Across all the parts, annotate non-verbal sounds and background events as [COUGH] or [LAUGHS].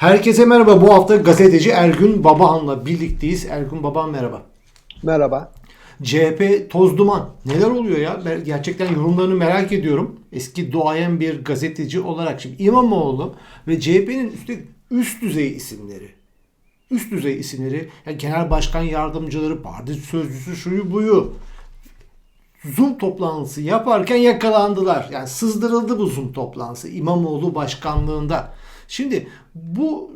Herkese merhaba. Bu hafta gazeteci Ergün Babahan'la birlikteyiz. Ergün Babahan merhaba. Merhaba. CHP toz duman. Neler oluyor ya? Ben gerçekten yorumlarını merak ediyorum. Eski duayen bir gazeteci olarak. Şimdi İmamoğlu ve CHP'nin üstelik üst düzey isimleri. Üst düzey isimleri. Yani genel başkan yardımcıları, parti sözcüsü, şuyu buyu. Zoom toplantısı yaparken yakalandılar. Yani sızdırıldı bu Zoom toplantısı İmamoğlu başkanlığında. Şimdi bu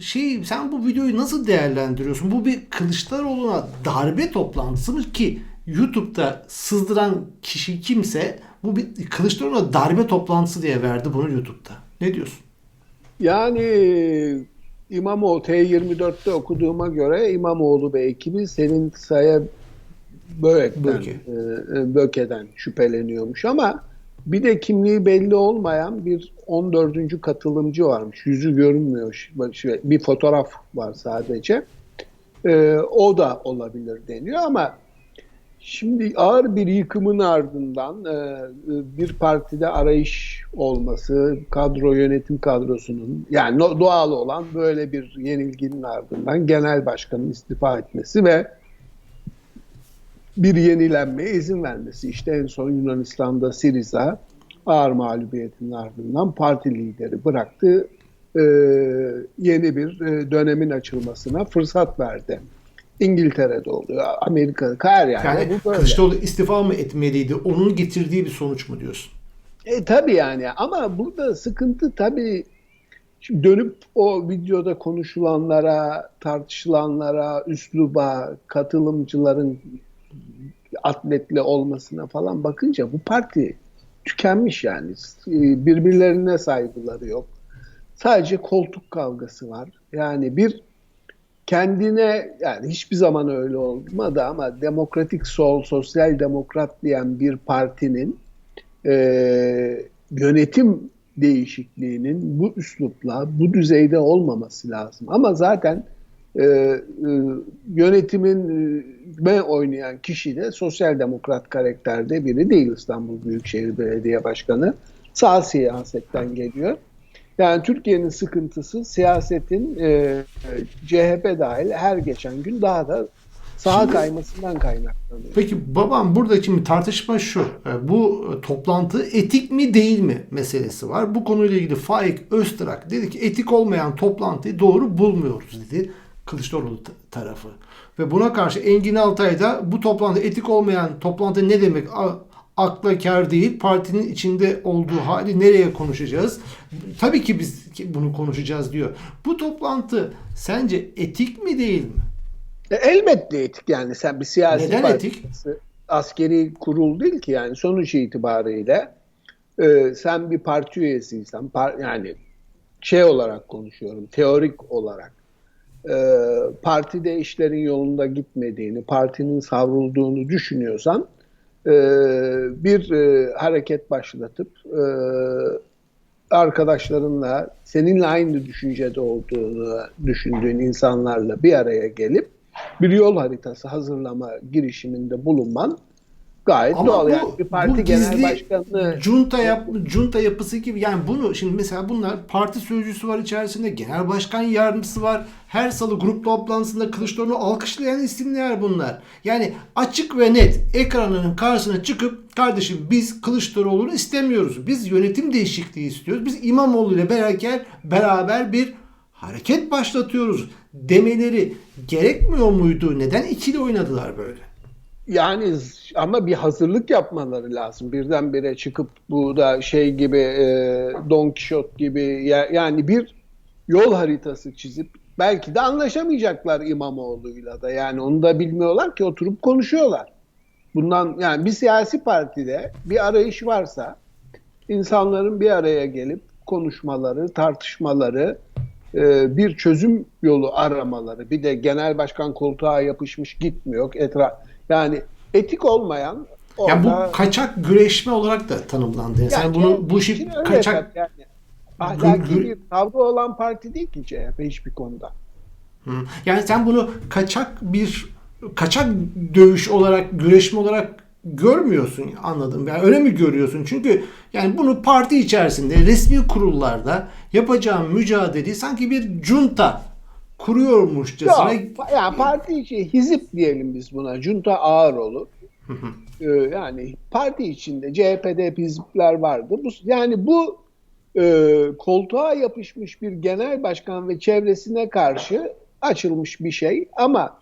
şey sen bu videoyu nasıl değerlendiriyorsun? Bu bir Kılıçdaroğlu'na darbe toplantısı mı ki YouTube'da sızdıran kişi kimse bu bir Kılıçdaroğlu'na darbe toplantısı diye verdi bunu YouTube'da. Ne diyorsun? Yani İmamoğlu T24'te okuduğuma göre İmamoğlu ve ekibi senin Saya Böğek'ten, Böke. e, Böke'den şüpheleniyormuş ama bir de kimliği belli olmayan bir 14. katılımcı varmış. Yüzü görünmüyor. Şöyle Bir fotoğraf var sadece. E, o da olabilir deniyor ama Şimdi ağır bir yıkımın ardından e, bir partide arayış olması, kadro yönetim kadrosunun yani doğal olan böyle bir yenilginin ardından genel başkanın istifa etmesi ve bir yenilenmeye izin vermesi. İşte en son Yunanistan'da Siriza ağır mağlubiyetin ardından parti lideri bıraktı. E, yeni bir e, dönemin açılmasına fırsat verdi. İngiltere'de oluyor, Amerika'da, her yerde Yani bu böyle. Kılıçdaroğlu istifa mı etmeliydi? Onun getirdiği bir sonuç mu diyorsun? E tabii yani ama burada sıkıntı tabii şimdi dönüp o videoda konuşulanlara, tartışılanlara, üsluba, katılımcıların atletli olmasına falan bakınca bu parti tükenmiş yani. Birbirlerine saygıları yok. Sadece koltuk kavgası var. Yani bir kendine yani hiçbir zaman öyle olmadı ama demokratik sol, sosyal demokrat diyen bir partinin e, yönetim değişikliğinin bu üslupla, bu düzeyde olmaması lazım. Ama zaten e, e, yönetimin e, oynayan kişi de sosyal demokrat karakterde biri değil İstanbul Büyükşehir Belediye Başkanı. Sağ siyasetten geliyor. Yani Türkiye'nin sıkıntısı siyasetin e, CHP dahil her geçen gün daha da sağa Şimdi- kaymasından kaynaklanıyor. Peki babam buradaki bir tartışma şu. E, Bu toplantı etik mi değil mi meselesi var. Bu konuyla ilgili Faik Öztrak dedi ki etik olmayan toplantıyı doğru bulmuyoruz dedi Kılıçdaroğlu tarafı. Ve buna karşı Engin Altay da bu toplantı etik olmayan toplantı ne demek akla kar değil. Partinin içinde olduğu hali nereye konuşacağız? Tabii ki biz bunu konuşacağız diyor. Bu toplantı sence etik mi değil mi? E, elbette etik yani sen bir siyasi Neden etik? askeri kurul değil ki yani sonuç itibariyle e, sen bir parti üyesiysen par- yani şey olarak konuşuyorum teorik olarak e, partide işlerin yolunda gitmediğini partinin savrulduğunu düşünüyorsan e, bir e, hareket başlatıp e, arkadaşlarınla seninle aynı düşüncede olduğunu düşündüğün insanlarla bir araya gelip bir yol haritası hazırlama girişiminde bulunman gayet Ama doğal. bu- yani bir parti bu genel gizli başkanlığı Junta yap, junta yapısı gibi yani bunu şimdi mesela bunlar parti sözcüsü var içerisinde, genel başkan yardımcısı var. Her salı grup toplantısında Kılıçdaroğlu'nu alkışlayan isimler bunlar. Yani açık ve net ekranının karşısına çıkıp kardeşim biz Kılıçdaroğlu'nu istemiyoruz. Biz yönetim değişikliği istiyoruz. Biz İmamoğlu ile beraber beraber bir hareket başlatıyoruz demeleri gerekmiyor muydu? Neden ikili oynadılar böyle? Yani ama bir hazırlık yapmaları lazım. Birdenbire çıkıp bu da şey gibi e, Don Kişot gibi ya- yani bir yol haritası çizip belki de anlaşamayacaklar İmamoğlu'yla da. Yani onu da bilmiyorlar ki oturup konuşuyorlar. Bundan yani bir siyasi partide bir arayış varsa insanların bir araya gelip konuşmaları, tartışmaları, e, bir çözüm yolu aramaları. Bir de genel başkan koltuğa yapışmış gitmiyor. Etraf yani etik olmayan orada Yani bu kaçak güreşme olarak da tanımlandı. Yani sen bunu bu işi kaçak yani. Ahlaki bir tavrı olan parti değil ki CHP hiçbir konuda. Yani sen bunu kaçak bir kaçak dövüş olarak güreşme olarak görmüyorsun anladım. Yani öyle mi görüyorsun? Çünkü yani bunu parti içerisinde resmi kurullarda yapacağım mücadeleyi sanki bir junta kuruyormuşçasına Yok, yani parti içi hizip diyelim biz buna. Junta ağır olur. [LAUGHS] Ee, yani parti içinde CHP'de hizipler vardı. Bu, yani bu e, koltuğa yapışmış bir genel başkan ve çevresine karşı açılmış bir şey ama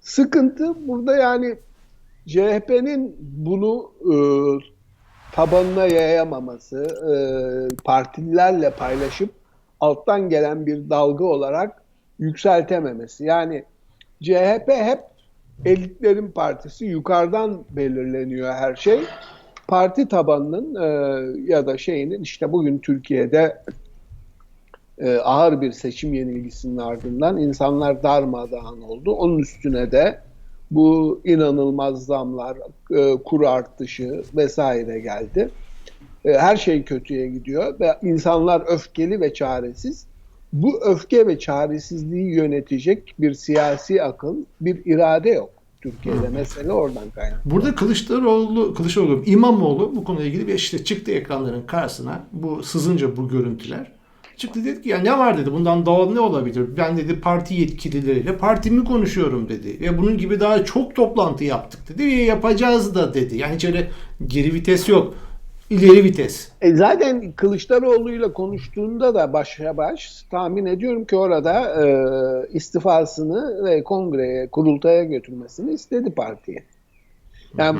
sıkıntı burada yani CHP'nin bunu e, tabanına yayamaması, e, partililerle paylaşıp alttan gelen bir dalga olarak yükseltememesi. Yani CHP hep elitlerin partisi, yukarıdan belirleniyor her şey. Parti tabanının e, ya da şeyinin işte bugün Türkiye'de e, ağır bir seçim yenilgisinin ardından insanlar darmadağın oldu. Onun üstüne de bu inanılmaz zamlar, e, kuru artışı vesaire geldi. E, her şey kötüye gidiyor ve insanlar öfkeli ve çaresiz. Bu öfke ve çaresizliği yönetecek bir siyasi akıl, bir irade yok. Türkiye'de mesele oradan kaynaklı. Burada Kılıçdaroğlu, Kılıçdaroğlu, İmamoğlu bu konuyla ilgili bir işte çıktı ekranların karşısına. Bu sızınca bu görüntüler. Çıktı dedi ki ya ne var dedi bundan doğal ne olabilir? Ben dedi parti yetkilileriyle partimi konuşuyorum dedi. Ve bunun gibi daha çok toplantı yaptık dedi. Ve yapacağız da dedi. Yani hiç öyle geri vites yok. İleri vites. E zaten Kılıçdaroğlu'yla konuştuğunda da başa baş tahmin ediyorum ki orada e, istifasını ve kongreye, kurultaya götürmesini istedi partiye. Yani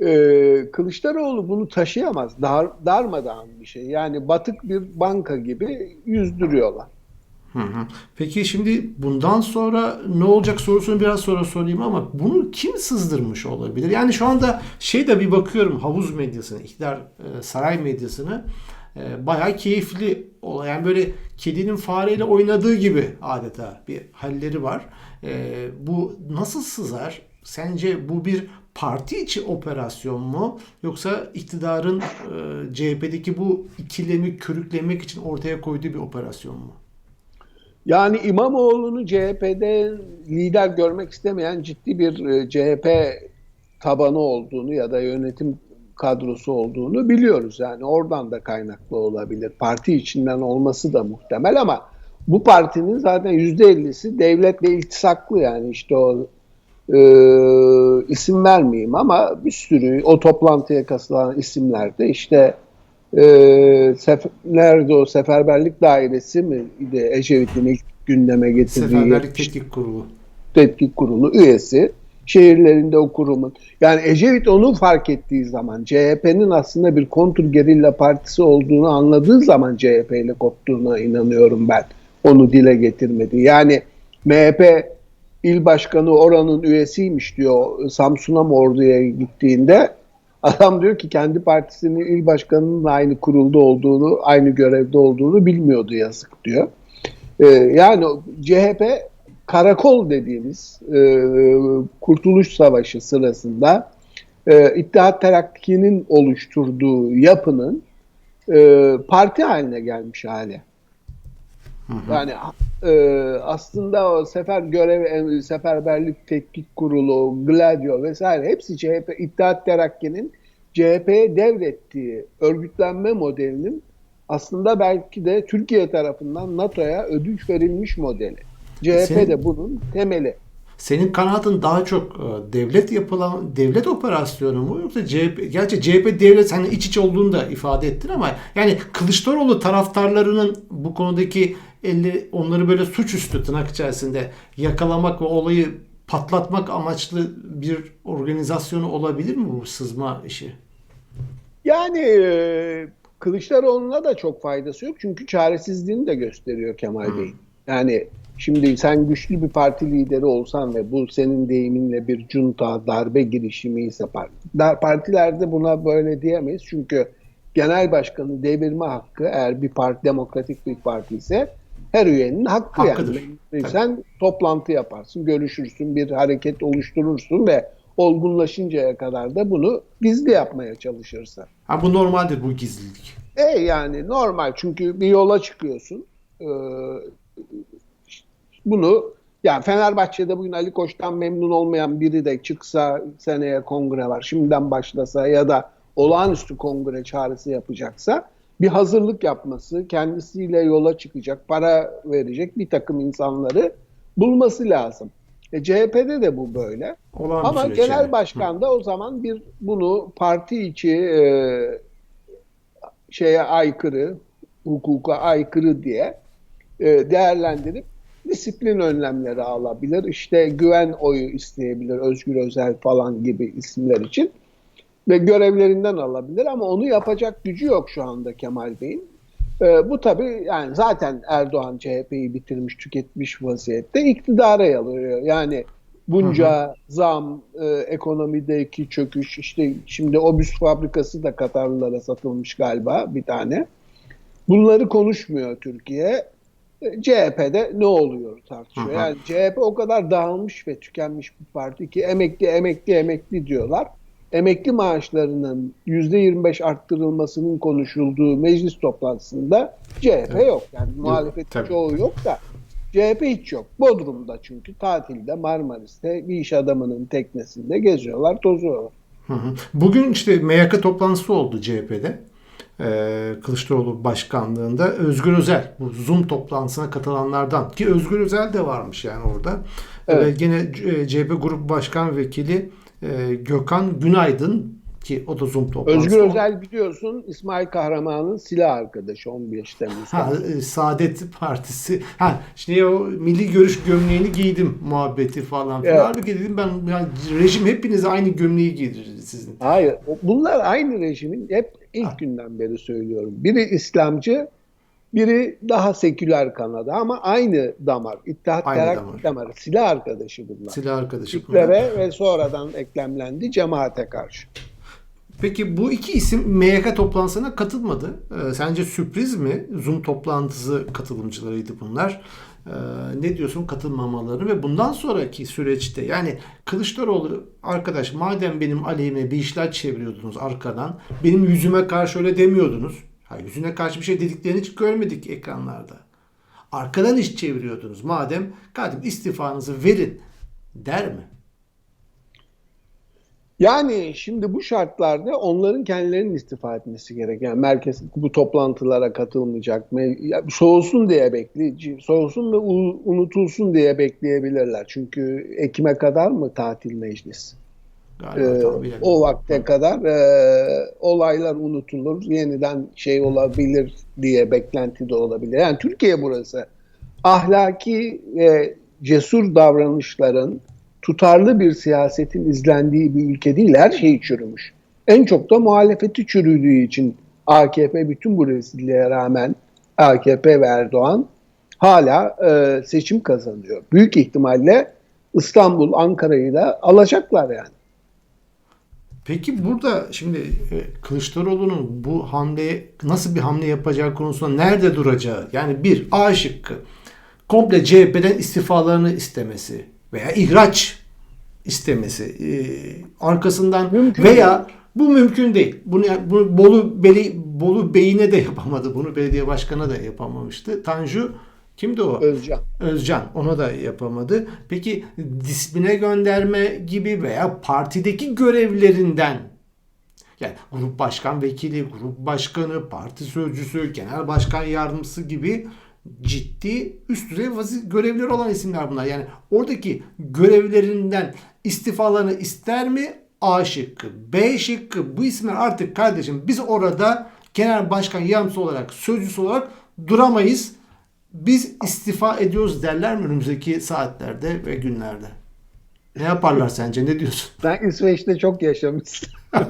e, Kılıçdaroğlu bunu taşıyamaz. Dar, darmadağın bir şey. Yani batık bir banka gibi yüzdürüyorlar. Hı hı. Peki şimdi bundan sonra ne olacak sorusunu biraz sonra sorayım ama bunu kim sızdırmış olabilir? Yani şu anda şey de bir bakıyorum havuz medyasına, iktidar e, saray medyasına e, bayağı keyifli olay. Yani böyle kedinin fareyle oynadığı gibi adeta bir halleri var. E, bu nasıl sızar? Sence bu bir parti içi operasyon mu yoksa iktidarın e, CHP'deki bu ikilemi körüklemek için ortaya koyduğu bir operasyon mu? Yani İmamoğlu'nu CHP'de lider görmek istemeyen ciddi bir e, CHP tabanı olduğunu ya da yönetim kadrosu olduğunu biliyoruz. Yani oradan da kaynaklı olabilir. Parti içinden olması da muhtemel ama bu partinin zaten %50'si devletle iltisaklı yani işte o e, isim vermeyeyim ama bir sürü o toplantıya katılan isimler de işte e, sef, nerede o seferberlik dairesi mi idi Ecevit'in ilk gündeme getirdiği Seferberlik Tetkik Kurulu. tetkik kurulu üyesi şehirlerinde o kurumun yani Ecevit onu fark ettiği zaman CHP'nin aslında bir kontur gerilla partisi olduğunu anladığı zaman CHP ile koptuğuna inanıyorum ben. Onu dile getirmedi. Yani MHP il başkanı oranın üyesiymiş diyor Samsun'a mı orduya gittiğinde adam diyor ki kendi partisinin il başkanının aynı kurulda olduğunu, aynı görevde olduğunu bilmiyordu yazık diyor. Ee, yani CHP karakol dediğimiz e, Kurtuluş Savaşı sırasında e, İttihat Terakki'nin oluşturduğu yapının e, parti haline gelmiş hali. Yani e, aslında o sefer görev, seferberlik tetkik kurulu, Gladio vesaire hepsi CHP, İttihat Terakki'nin CHP'ye devrettiği örgütlenme modelinin aslında belki de Türkiye tarafından NATO'ya ödünç verilmiş modeli. CHP Senin- de bunun temeli. Senin kanaatin daha çok e, devlet yapılan devlet operasyonu mu yoksa CHP gerçi CHP devlet hani iç iç olduğunu da ifade ettin ama yani Kılıçdaroğlu taraftarlarının bu konudaki elleri onları böyle suçüstü tırnak içerisinde yakalamak ve olayı patlatmak amaçlı bir organizasyonu olabilir mi bu sızma işi? Yani e, Kılıçdaroğlu'na da çok faydası yok çünkü çaresizliğini de gösteriyor Kemal Bey. Yani şimdi sen güçlü bir parti lideri olsan ve bu senin deyiminle bir junta, darbe girişimi ise partilerde buna böyle diyemeyiz çünkü genel başkanı devirme hakkı eğer bir parti demokratik bir parti ise her üyenin hakkı Hakkıdır. yani. Sen toplantı yaparsın, görüşürsün, bir hareket oluşturursun ve olgunlaşıncaya kadar da bunu gizli yapmaya çalışırsın. Ha bu normaldir bu gizlilik. E yani normal çünkü bir yola çıkıyorsun. Ee, bunu Yani Fenerbahçe'de bugün Ali Koç'tan memnun olmayan biri de çıksa seneye kongre var şimdiden başlasa ya da olağanüstü kongre çağrısı yapacaksa bir hazırlık yapması, kendisiyle yola çıkacak, para verecek bir takım insanları bulması lazım. E, CHP'de de bu böyle. Olan Ama süreç genel yani. başkan da o zaman bir bunu parti içi e, şeye aykırı, hukuka aykırı diye e, değerlendirip disiplin önlemleri alabilir. İşte güven oyu isteyebilir, Özgür Özel falan gibi isimler için ve görevlerinden alabilir ama onu yapacak gücü yok şu anda Kemal Bey'in. E, bu tabii yani zaten Erdoğan CHP'yi bitirmiş, tüketmiş vaziyette iktidara yalıyor. Yani bunca zam, e, ekonomideki çöküş, işte şimdi Obüs fabrikası da Katarlılara satılmış galiba bir tane. Bunları konuşmuyor Türkiye. E, CHP'de ne oluyor tartışıyor. Hı hı. Yani CHP o kadar dağılmış ve tükenmiş bir parti ki emekli emekli emekli diyorlar. Emekli maaşlarının %25 arttırılmasının konuşulduğu meclis toplantısında CHP yok. Yani muhalefetin tabii. çoğu yok da CHP hiç yok. Bodrum'da çünkü tatilde Marmaris'te bir iş adamının teknesinde geziyorlar, tozuyorlar. Hı hı. Bugün işte MYK toplantısı oldu CHP'de. Ee, Kılıçdaroğlu başkanlığında Özgür Özel bu Zoom toplantısına katılanlardan ki Özgür Özel de varmış yani orada. Evet. Ve gene CHP Grup Başkan Vekili e, Gökhan Günaydın ki o da Zoom toplantısı. Özgür Özel biliyorsun İsmail Kahraman'ın silah arkadaşı 15 Temmuz'da. Ha, e, Saadet Partisi. Ha, şimdi o milli görüş gömleğini giydim muhabbeti falan. filan. Evet. Halbuki dedim ben yani rejim hepiniz aynı gömleği giydirir sizin. Hayır. Bunlar aynı rejimin hep ilk günden beri söylüyorum. Biri İslamcı, biri daha seküler kanadı ama aynı damar. İttihat Aynı damar. damarı. Silah arkadaşı bunlar. Silah arkadaşı. bunlar. Ve sonradan eklemlendi cemaate karşı. Peki bu iki isim MYK toplantısına katılmadı. Ee, sence sürpriz mi? Zoom toplantısı katılımcılarıydı bunlar. Ee, ne diyorsun katılmamaları ve bundan sonraki süreçte yani Kılıçdaroğlu arkadaş madem benim aleyhime bir işler çeviriyordunuz arkadan benim yüzüme karşı öyle demiyordunuz. Ha, yüzüne karşı bir şey dediklerini hiç görmedik ekranlarda. Arkadan iş çeviriyordunuz. Madem kardeşim istifanızı verin der mi? Yani şimdi bu şartlarda onların kendilerinin istifa etmesi gerek. Yani merkez bu toplantılara katılmayacak. Soğusun diye bekleyici, soğusun ve unutulsun diye bekleyebilirler. Çünkü Ekim'e kadar mı tatil meclis? Galiba Ee, o vakte kadar e, olaylar unutulur, yeniden şey olabilir diye beklenti de olabilir. Yani Türkiye burası ahlaki ve cesur davranışların tutarlı bir siyasetin izlendiği bir ülke değil. Her şey çürümüş. En çok da muhalefeti çürüdüğü için AKP bütün bu rezilliğe rağmen AKP ve Erdoğan hala e, seçim kazanıyor. Büyük ihtimalle İstanbul, Ankara'yı da alacaklar yani. Peki burada şimdi e, Kılıçdaroğlu'nun bu hamleye nasıl bir hamle yapacağı konusunda nerede duracağı yani bir A şıkkı komple CHP'den istifalarını istemesi veya ihraç istemesi e, arkasından Mümkün veya bu mümkün değil. Bunu, bunu Bolu Beli, Bolu Bey'ine de yapamadı. Bunu belediye başkanı da yapamamıştı. Tanju kimdi o? Özcan. Özcan ona da yapamadı. Peki disipline gönderme gibi veya partideki görevlerinden yani grup başkan vekili, grup başkanı, parti sözcüsü, genel başkan yardımcısı gibi ciddi üst düzey vazi- görevleri olan isimler bunlar. Yani oradaki görevlerinden istifalarını ister mi? A şıkkı. B şıkkı. Bu isimler artık kardeşim biz orada genel başkan yardımcısı olarak, sözcüsü olarak duramayız. Biz istifa ediyoruz derler mi önümüzdeki saatlerde ve günlerde? Ne yaparlar sence? Ne diyorsun? Ben İsveç'te çok yaşamıştım. [LAUGHS]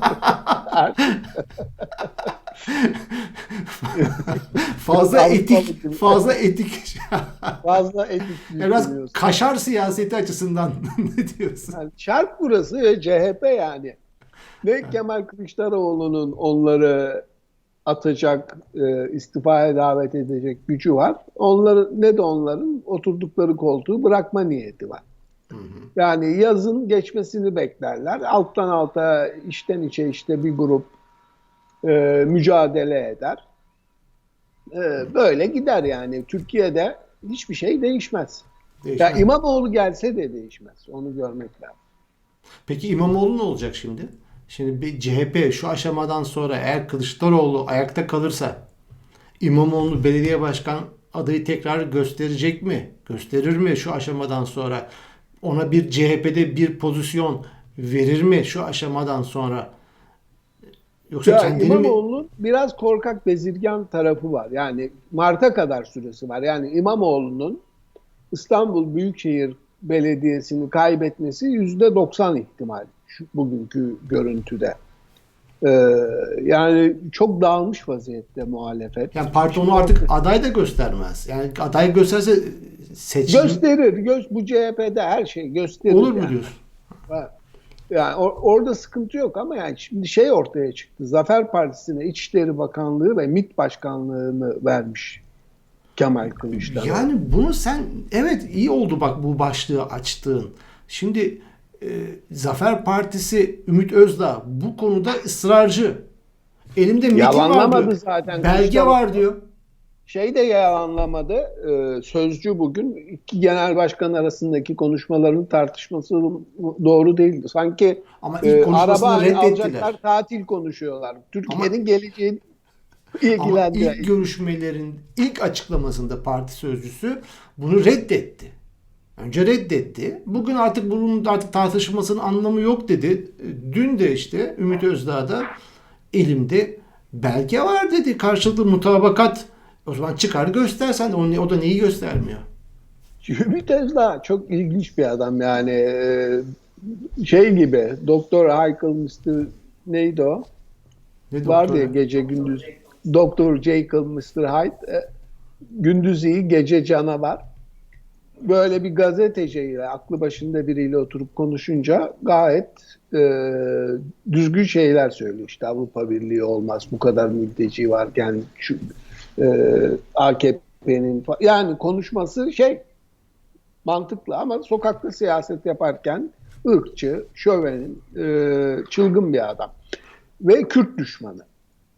Fazla etik, fazla etik. Fazla etik Biraz kaşar siyaseti açısından [LAUGHS] ne diyorsun? Yani şark burası ve CHP yani. Ne Kemal Kılıçdaroğlu'nun onları atacak, e, istifaya davet edecek gücü var. Onları ne de onların oturdukları koltuğu bırakma niyeti var. Yani yazın geçmesini beklerler. Alttan alta, içten içe işte bir grup e, mücadele eder. E, böyle gider yani. Türkiye'de hiçbir şey değişmez. Değişmez. Ya İmamoğlu gelse de değişmez. Onu görmek lazım. Peki İmamoğlu ne olacak şimdi? Şimdi bir CHP şu aşamadan sonra eğer Kılıçdaroğlu ayakta kalırsa İmamoğlu belediye başkan adayı tekrar gösterecek mi? Gösterir mi şu aşamadan sonra? Ona bir CHP'de bir pozisyon verir mi şu aşamadan sonra? Yoksa Ya kendini mi... İmamoğlu'nun biraz korkak bezirgan tarafı var. Yani Mart'a kadar süresi var. Yani İmamoğlu'nun İstanbul Büyükşehir Belediyesi'ni kaybetmesi yüzde 90 ihtimal şu bugünkü görüntüde. Ee, yani çok dağılmış vaziyette muhalefet. Yani parti onu artık aday da göstermez. Yani aday gösterse seçim Gösterir. Göz, bu CHP'de her şey gösterir. olur mu yani. diyorsun? Yani or- orada sıkıntı yok ama yani şimdi şey ortaya çıktı. Zafer Partisi'ne İçişleri Bakanlığı ve MİT Başkanlığı'nı vermiş Kemal Kılıçdaroğlu. Yani bunu sen evet iyi oldu bak bu başlığı açtığın. Şimdi e, Zafer Partisi Ümit Özdağ bu konuda ısrarcı. Elimde metin var diyor. zaten Belge Kılıçdaroğlu. var diyor. Şey de yalanlamadı. e, Sözcü bugün iki genel başkan arasındaki konuşmaların tartışması doğru değildi. Sanki Ama ilk e, konuşmasını araba reddettiler. alacaklar tatil konuşuyorlar. Türkiye'nin geleceğini Ama ilgilendiren. ilk görüşmelerin ilk açıklamasında parti sözcüsü bunu reddetti. Önce reddetti. Bugün artık bunun artık tartışmasının anlamı yok dedi. Dün de işte Ümit Özdağ da elimde belge var dedi. Karşılıklı mutabakat. O zaman çıkar göstersen o, o da neyi göstermiyor. Ümit Özdağ çok ilginç bir adam yani Ee, şey gibi Doktor Michael Mr. neydi o? Ne Vardı ya? gece gündüz Doktor Jekyll Mr. Hyde e, gündüz iyi gece canavar. Böyle bir gazeteciyle aklı başında biriyle oturup konuşunca gayet e, düzgün şeyler söylüyor. İşte Avrupa Birliği olmaz bu kadar mülteci varken şu e, AKP'nin yani konuşması şey mantıklı ama sokakta siyaset yaparken ırkçı, şövenin, e, çılgın bir adam. Ve Kürt düşmanı.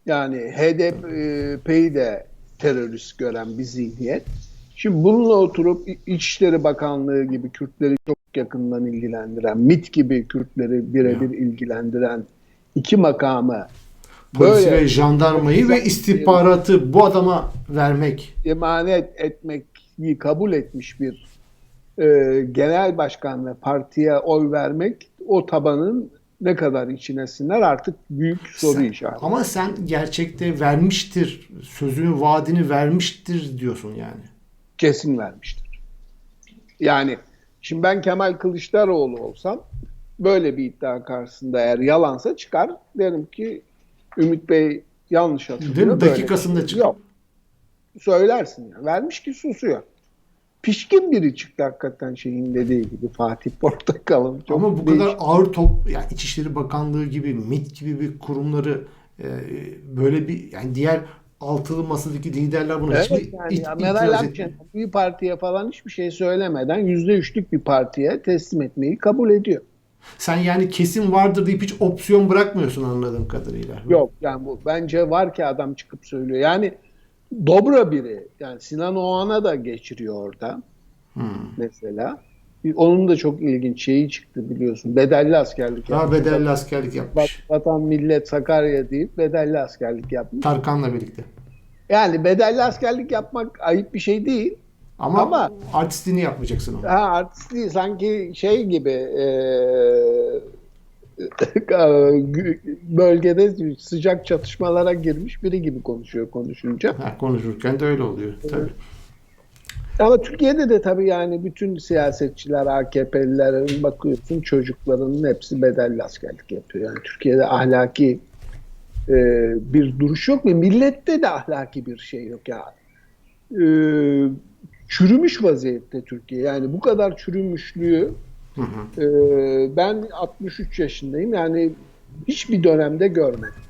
Yani HDP'yi de terörist gören bir zihniyet. Şimdi bununla oturup İçişleri Bakanlığı gibi Kürtleri çok yakından ilgilendiren, MIT gibi Kürtleri birebir ilgilendiren iki makamı Polisi böyle ve jandarmayı ve istihbaratı bu adama vermek. emanet etmeyi kabul etmiş bir e, genel başkan ve partiye oy vermek o tabanın ne kadar içine siner artık büyük soru Sen- işareti. Ama sen gerçekte vermiştir, sözünü, vaadini vermiştir diyorsun yani. Kesin vermiştir. Yani şimdi ben Kemal Kılıçdaroğlu olsam böyle bir iddia karşısında eğer yalansa çıkar derim ki Ümit Bey yanlış hatırlıyor. Değil Dakikasında şey çıkıyor. Yok. Söylersin ya. Vermiş ki susuyor. Pişkin biri çıktı hakikaten şeyin dediği gibi Fatih Portakal'ın. Çok Ama bu değişik. kadar ağır top, yani İçişleri Bakanlığı gibi, MİT gibi bir kurumları e, böyle bir yani diğer altılı masadaki liderler buna Evet hiçbir yani itiraz Meral. Akşener bir partiye falan hiçbir şey söylemeden yüzde üçlük bir partiye teslim etmeyi kabul ediyor. Sen yani kesin vardır deyip hiç opsiyon bırakmıyorsun anladığım kadarıyla. Yok yani bu bence var ki adam çıkıp söylüyor. Yani dobra biri. Yani Sinan Oğan'a da geçiriyor orada Hmm. mesela. Onun da çok ilginç şeyi çıktı biliyorsun. Bedelli askerlik yapmış. bedelli askerlik yapmış. Vatan millet Sakarya deyip bedelli askerlik yapmış. Tarkan'la birlikte. Yani bedelli askerlik yapmak ayıp bir şey değil. Ama, Ama- artistliğini yapmayacaksın onu. Ha artist değil sanki şey gibi e, [LAUGHS] bölgede sıcak çatışmalara girmiş biri gibi konuşuyor konuşunca. Ha, konuşurken de öyle oluyor. Tabii. Ama Türkiye'de de tabii yani bütün siyasetçiler, AKP'lilerin bakıyorsun çocuklarının hepsi bedelli askerlik yapıyor. Yani Türkiye'de ahlaki e, bir duruş yok ve millette de ahlaki bir şey yok ya. E, çürümüş vaziyette Türkiye. Yani bu kadar çürümüşlüğü Hı hı. e, ben 63 yaşındayım. Yani hiçbir dönemde görmedim.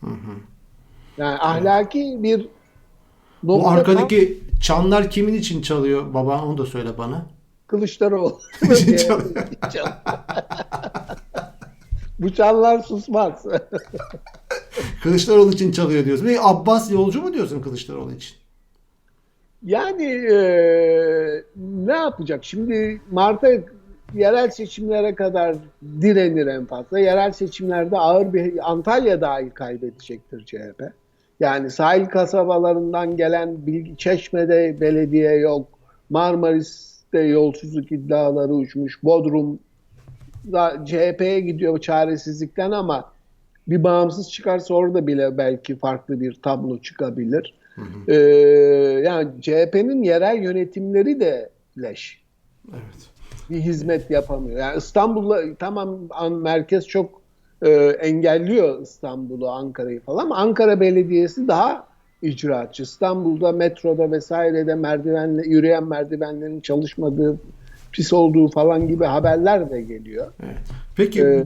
Hı hı. Yani ahlaki bir Bu arkadaki çanlar kimin için çalıyor baba onu da söyle bana. Kılıçdaroğlu. [LAUGHS] için [LAUGHS] çalıyor. [LAUGHS] Bu çanlar susmaz. Kılıçdaroğlu için çalıyor diyorsun. Ve Abbas yolcu mu diyorsun Kılıçdaroğlu için? Yani e, ne yapacak? Şimdi Mart'a yerel seçimlere kadar direnir en fazla. Yerel seçimlerde ağır bir Antalya dahil kaybedecektir CHP. Yani sahil kasabalarından gelen bilgi Çeşme'de belediye yok. Marmaris'te yolsuzluk iddiaları uçmuş. Bodrum da CHP'ye gidiyor çaresizlikten ama bir bağımsız çıkarsa orada bile belki farklı bir tablo çıkabilir. Ee, yani CHP'nin yerel yönetimleri de leş. Evet. Bir hizmet yapamıyor. Yani İstanbul'la tamam merkez çok e, engelliyor İstanbul'u, Ankara'yı falan Ankara Belediyesi daha icraatçı. İstanbul'da metroda vesairede merdivenle yürüyen merdivenlerin çalışmadığı, pis olduğu falan gibi haberler de geliyor. Evet. Peki Ee,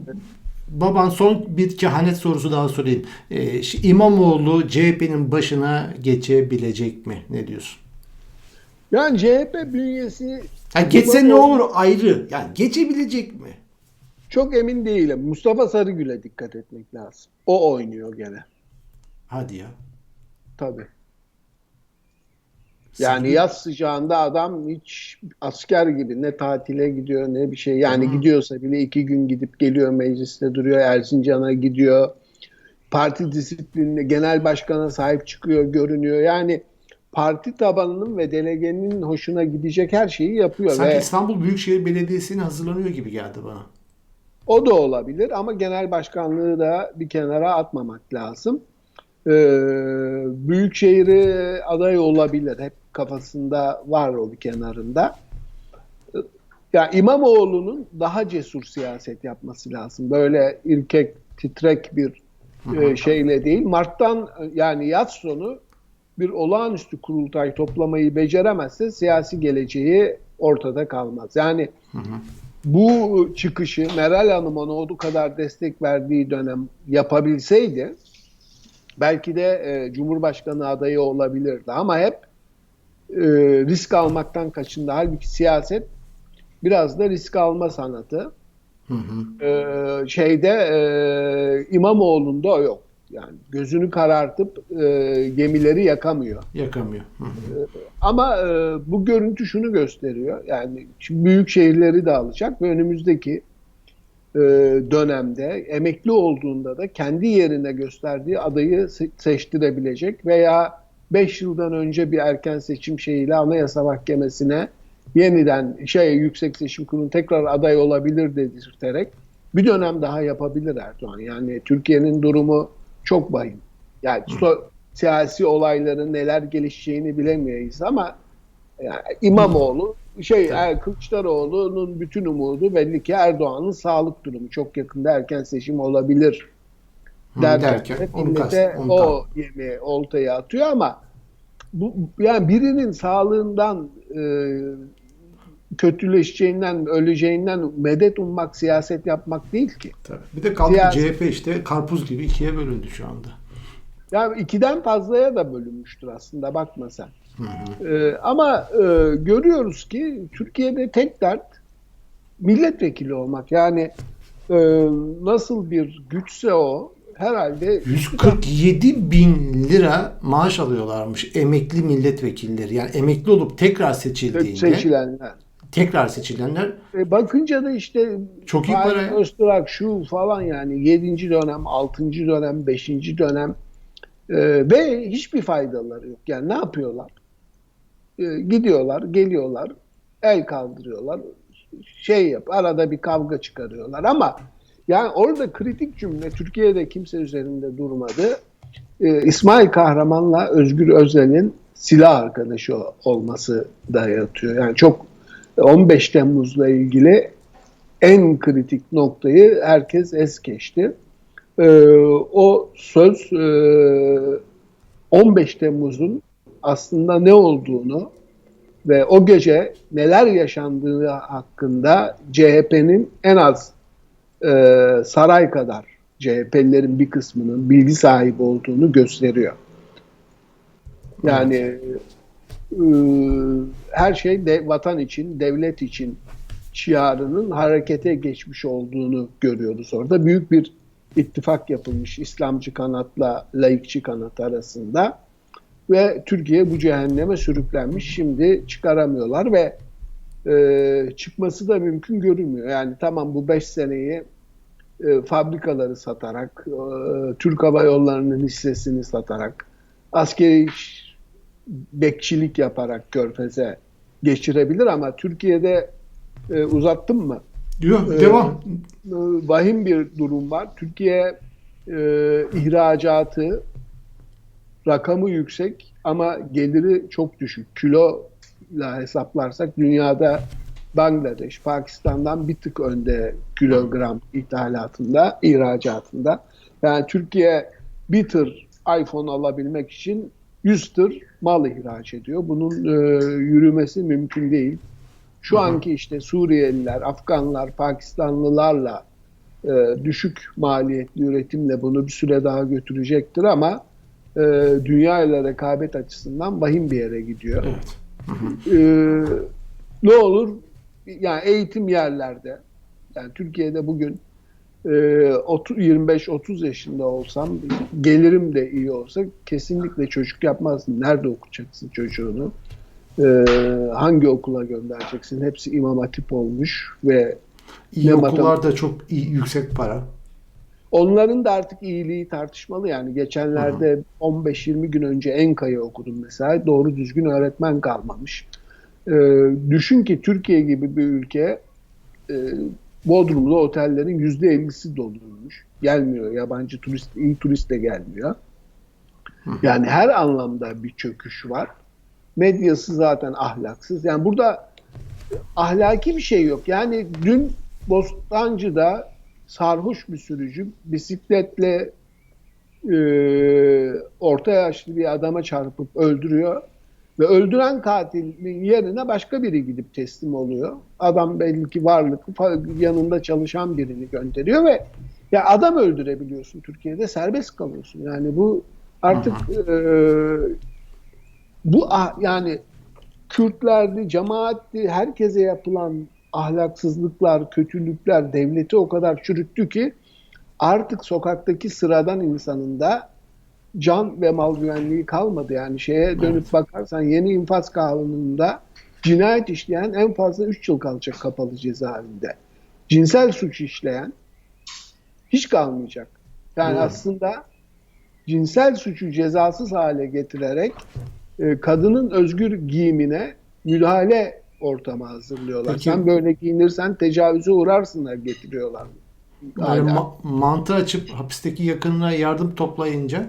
baban son bir kehanet sorusu daha sorayım. Ee, İmamoğlu CHP'nin başına geçebilecek mi? Ne diyorsun? Yani CHP bünyesi Ha, geçse ne İmamoğlu- olur ayrı. Yani geçebilecek mi? Çok emin değilim. Mustafa Sarıgül'e dikkat etmek lazım. O oynuyor gene. Hadi ya. Tabii. Yani Sarı- yaz sıcağında adam hiç asker gibi ne tatile gidiyor ne bir şey. Yani Hı. gidiyorsa bile iki gün gidip geliyor mecliste duruyor. Erzincan'a gidiyor. Parti disiplinine, genel başkana sahip çıkıyor, görünüyor. Yani parti tabanının ve delegenin hoşuna gidecek her şeyi yapıyor. Sanki ve İstanbul Büyükşehir Belediyesi'ne hazırlanıyor gibi geldi bana. O da olabilir ama genel başkanlığı da bir kenara atmamak lazım. Ee, Büyükşehir'i aday olabilir. Hep kafasında var o bir kenarında. Ee, Ya İmamoğlu'nun daha cesur siyaset yapması lazım. Böyle irkek, titrek bir e, şeyle değil. Mart'tan yani yaz sonu bir olağanüstü kurultay toplamayı beceremezse siyasi geleceği ortada kalmaz. Yani bu çıkışı Meral Hanım ona o kadar destek verdiği dönem yapabilseydi belki de e, Cumhurbaşkanı adayı olabilirdi ama hep e, risk almaktan kaçındı. Halbuki siyaset biraz da risk alma sanatı. Hı hı. E, şeyde e, İmamoğlu'nda o yok. Yani gözünü karartıp e, gemileri yakamıyor. Yakamıyor. Hı hı. Ama e, bu görüntü şunu gösteriyor. Yani şimdi büyük şehirleri de alacak ve önümüzdeki e, dönemde emekli olduğunda da kendi yerine gösterdiği adayı se- seçtirebilecek veya 5 yıldan önce bir erken seçim şeyiyle Anayasa Mahkemesi'ne yeniden şey Yüksek Seçim Kurulu tekrar aday olabilir dedirterek bir dönem daha yapabilir Erdoğan. Yani Türkiye'nin durumu çok vahim. Yani so- siyasi olayların neler gelişeceğini bilemeyiz ama yani İmamoğlu şey er, Kılıçdaroğlu'nun bütün umudu belli ki Erdoğan'ın sağlık durumu. Çok yakında erken seçim olabilir derken, derken millete onu o yemi oltaya atıyor ama bu yani birinin sağlığından e, kötüleşeceğinden, öleceğinden medet ummak, siyaset yapmak değil ki. Tabii. Bir de kaldı Siyasi- CHP işte karpuz gibi ikiye bölündü şu anda. Yani ikiden fazlaya da bölünmüştür aslında bakma sen. Ee, ama e, görüyoruz ki Türkiye'de tek dert milletvekili olmak. Yani e, nasıl bir güçse o herhalde 147 bin lira maaş alıyorlarmış emekli milletvekilleri. Yani emekli olup tekrar seçildiğinde seçilenler. Tekrar seçilenler E, bakınca da işte Çok iyi para. Öztürk şu falan yani 7. dönem, 6. dönem, 5. dönem e, ve hiçbir faydaları yok. Yani ne yapıyorlar? E, gidiyorlar, geliyorlar, el kaldırıyorlar, şey yap, arada bir kavga çıkarıyorlar ama yani orada kritik cümle Türkiye'de kimse üzerinde durmadı. E, İsmail Kahraman'la Özgür Özel'in silah arkadaşı olması da yatıyor. Yani çok 15 Temmuz'la ilgili en kritik noktayı herkes es geçti. Ee, o söz e, 15 Temmuz'un aslında ne olduğunu ve o gece neler yaşandığı hakkında CHP'nin en az e, saray kadar CHP'lilerin bir kısmının bilgi sahibi olduğunu gösteriyor. Yani e, her şey de vatan için, devlet için şiarının harekete geçmiş olduğunu görüyoruz orada. Büyük bir ittifak yapılmış İslamcı kanatla laikçi kanat arasında. Ve Türkiye bu cehenneme sürüklenmiş. Şimdi çıkaramıyorlar ve e, çıkması da mümkün görünmüyor. Yani tamam bu 5 seneyi e, fabrikaları satarak, e, Türk Hava Yolları'nın hissesini satarak, askeri bekçilik yaparak Körfez'e geçirebilir ama Türkiye'de e, uzattım mı? Yok Ee, devam. e, vahim bir durum var. Türkiye e, ihracatı rakamı yüksek ama geliri çok düşük. Kilo ile hesaplarsak dünyada Bangladeş, Pakistan'dan bir tık önde kilogram ithalatında, ihracatında. Yani Türkiye bir tır iPhone alabilmek için 100 tır mal ihraç ediyor. Bunun e, yürümesi mümkün değil. Şu anki işte Suriyeliler, Afganlar, Pakistanlılarla e, düşük maliyetli üretimle bunu bir süre daha götürecektir ama e, dünya ile rekabet açısından vahim bir yere gidiyor. Evet. E, ne olur? Yani eğitim yerlerde, yani Türkiye'de bugün 25-30 yaşında olsam, gelirim de iyi olsa kesinlikle çocuk yapmazdım. Nerede okutacaksın çocuğunu? E, hangi okula göndereceksin? Hepsi imam hatip olmuş ve İyi okullar da çok iyi, yüksek para. Onların da artık iyiliği tartışmalı yani. Geçenlerde 15-20 gün önce Enka'yı okudum mesela. Doğru düzgün öğretmen kalmamış. Ee, düşün ki Türkiye gibi bir ülke e, Bodrum'da otellerin %50'si doluymuş. Gelmiyor. Yabancı turist, iyi turist de gelmiyor. Yani her anlamda bir çöküş var. Medyası zaten ahlaksız. Yani burada ahlaki bir şey yok. Yani dün Bostancı'da sarhoş bir sürücü bisikletle e, orta yaşlı bir adama çarpıp öldürüyor ve öldüren katilin yerine başka biri gidip teslim oluyor. Adam belli ki varlıklı yanında çalışan birini gönderiyor ve ya adam öldürebiliyorsun Türkiye'de serbest kalıyorsun. Yani bu artık e, bu ah- yani Kürtlerdi, cemaatti, herkese yapılan ahlaksızlıklar, kötülükler devleti o kadar çürüttü ki artık sokaktaki sıradan insanın da can ve mal güvenliği kalmadı. Yani şeye dönüp bakarsan yeni infaz kanununda cinayet işleyen en fazla 3 yıl kalacak kapalı cezaevinde. Cinsel suç işleyen hiç kalmayacak. Yani Evet. aslında cinsel suçu cezasız hale getirerek e, kadının özgür giyimine müdahale ortamı hazırlıyorlar. Peki- Sen böyle giyinirsen tecavüze uğrarsınlar getiriyorlar. Hala. ma- mantı açıp hapisteki yakınına yardım toplayınca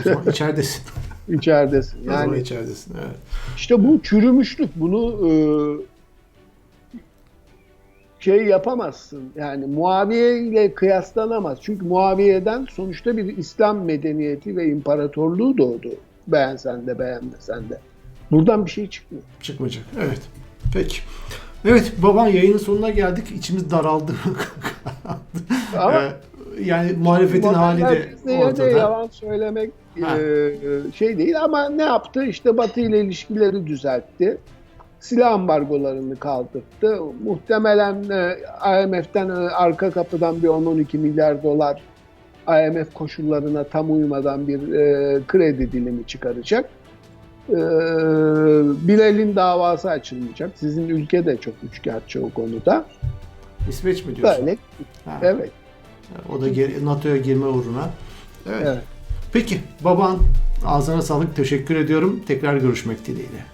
o zaman içeridesin. [LAUGHS] İçeridesin. o zaman Yani içeridesin. Evet. işte bu çürümüşlük. Bunu e, şey yapamazsın. Yani Muaviye ile kıyaslanamaz. Çünkü Muaviye'den sonuçta bir İslam medeniyeti ve imparatorluğu doğdu. Beğensen de beğenmesen de. Buradan bir şey çıkmıyor. Çıkmayacak. Evet. Peki. Evet baban yayının sonuna geldik. İçimiz daraldı. [LAUGHS] Ama yani muhalefetin hali de ortada. yalan söylemek Ha. e, şey değil ama ne yaptı? İşte Batı ile ilişkileri düzeltti. Silah ambargolarını kaldırdı. Muhtemelen e, IMF'den e, arka kapıdan bir 10-12 milyar dolar IMF koşullarına tam uymadan bir e, kredi dilimi çıkaracak. E, Bilal'in davası açılmayacak. Sizin ülke de çok üçkağıtçı o konuda. İsveç mi diyorsun? Böyle. Ha. Evet. O da NATO'ya girme uğruna. Evet. evet. Peki baban ağzına sağlık. Teşekkür ediyorum. Tekrar görüşmek dileğiyle.